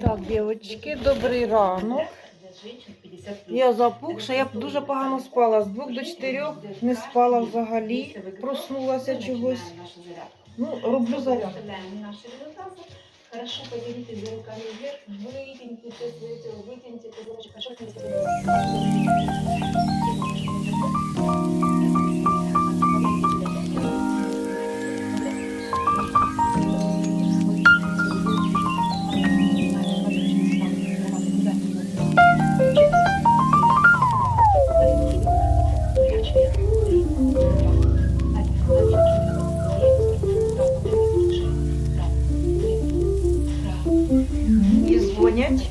Так, дівчатки, добрий ранок. Я запухша, я дуже погано спала. З двох до чотирьох не спала взагалі, проснулася чогось. Ну, роблю зарядку. Хорошо поделитесь за руками вверх, вытяните все свое І дзвонять.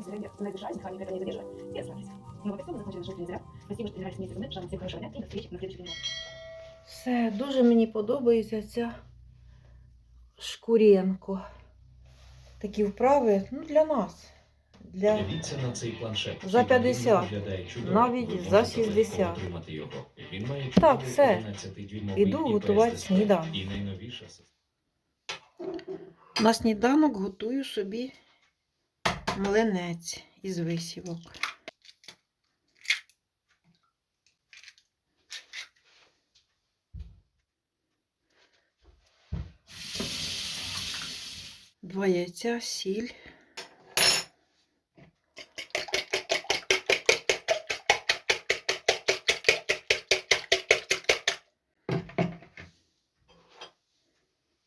хорошо втягиваем себя вверх. Надержать, дыхание это не задерживать. И остановись. И вот это закончили наш тренинг. Спасибо, что тренировались вместе со мной. Желаю всем хорошего дня и до встречи на следующих тренировках. Все, дуже мені подобається ця шкуренко. Такі вправи ну, для нас. Для... Дивіться на цей планшет. За 50, Він виглядає чудово. навіть Ви за можете легко 60. отримати його. Він має Так, чудовий все. 11-дюймовий Іду IPS готувати дисплей сніданок. І найновіша система. На сніданок готую собі млинець із висівок. Два яйця, сіль.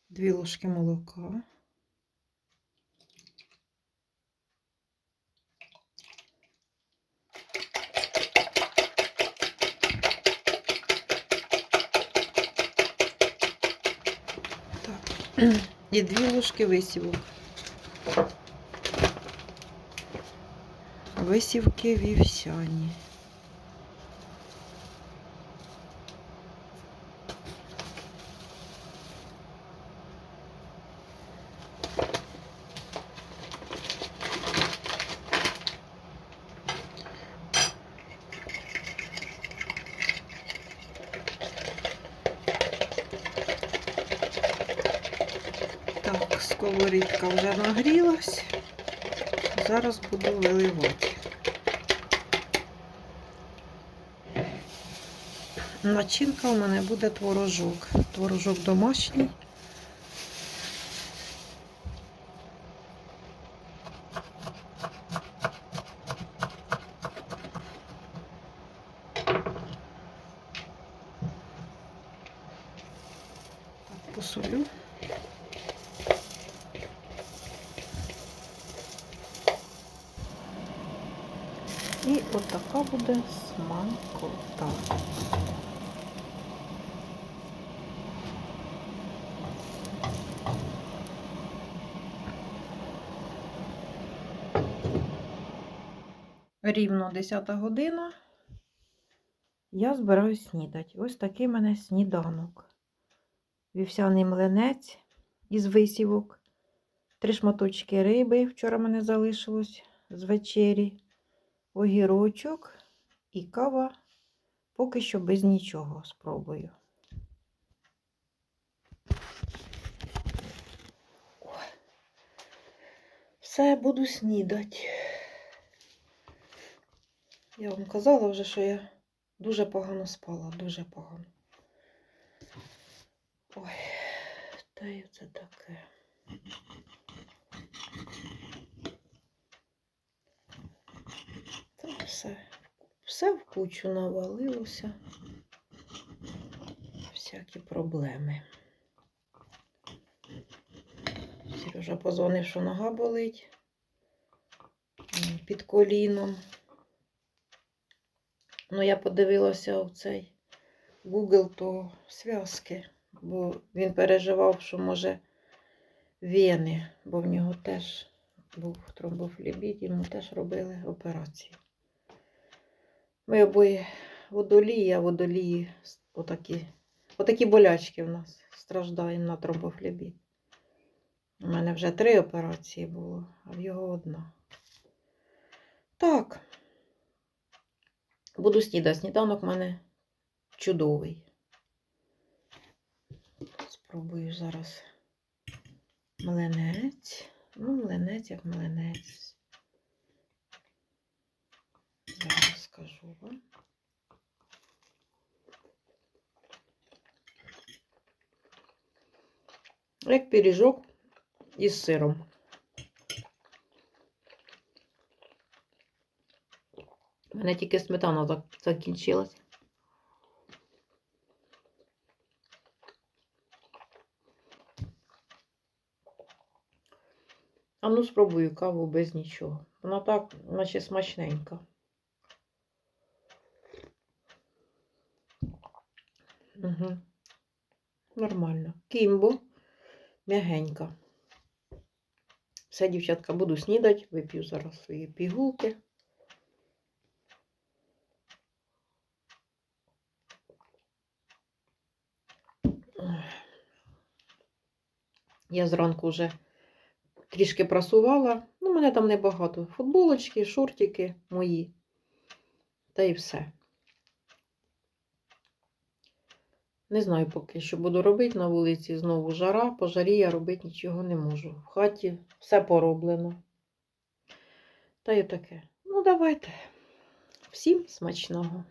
Дві ложки молока. Так. І дві ложки висівок. Висівки вівсяні. Так, сковорідка вже нагрілась. Зараз буду виливати. Начинка у мене буде творожок. Творожок домашній. Посолю. І отака буде смакота. Рівно 10 година. Я збираюсь снідати. Ось такий в мене сніданок. Вівсяний млинець із висівок. Три шматочки риби. Вчора мене залишилось з вечері огірочок і кава поки що без нічого спробую. Все, буду снідати. Я вам казала вже, що я дуже погано спала, дуже погано. Ой, та й це таке. Все, все в кучу навалилося. Всякі проблеми. Сережа позвонив, що нога болить під коліном. Ну, я подивилася в цей Google, то зв'язки, бо він переживав, що може вени, бо в нього теж був тромбофлебіт, йому теж робили операцію. Ми обоє водолії, а водолії отакі, отакі болячки в нас страждаємо на тромбофлебіт. У мене вже три операції було, а в його одна. Так. Буду снідати. Сніданок в мене чудовий. Спробую зараз млинець. Ну, млинець як млинець. Зараз скажу вам. Як пиріжок із сиром. У мене тільки сметана зак- закінчилась. А ну спробую каву без нічого. Вона так, наче смачненька. Угу. Нормально. Кімбо м'ягенька. Все, дівчатка, буду снідати, вип'ю зараз свої пігулки. Я зранку вже трішки прасувала. Ну, мене там небагато. Футболочки, шортики мої. Та і все. Не знаю поки, що буду робити на вулиці. Знову жара. По жарі я робити нічого не можу. В хаті все пороблено. Та й таке. Ну, давайте. Всім смачного.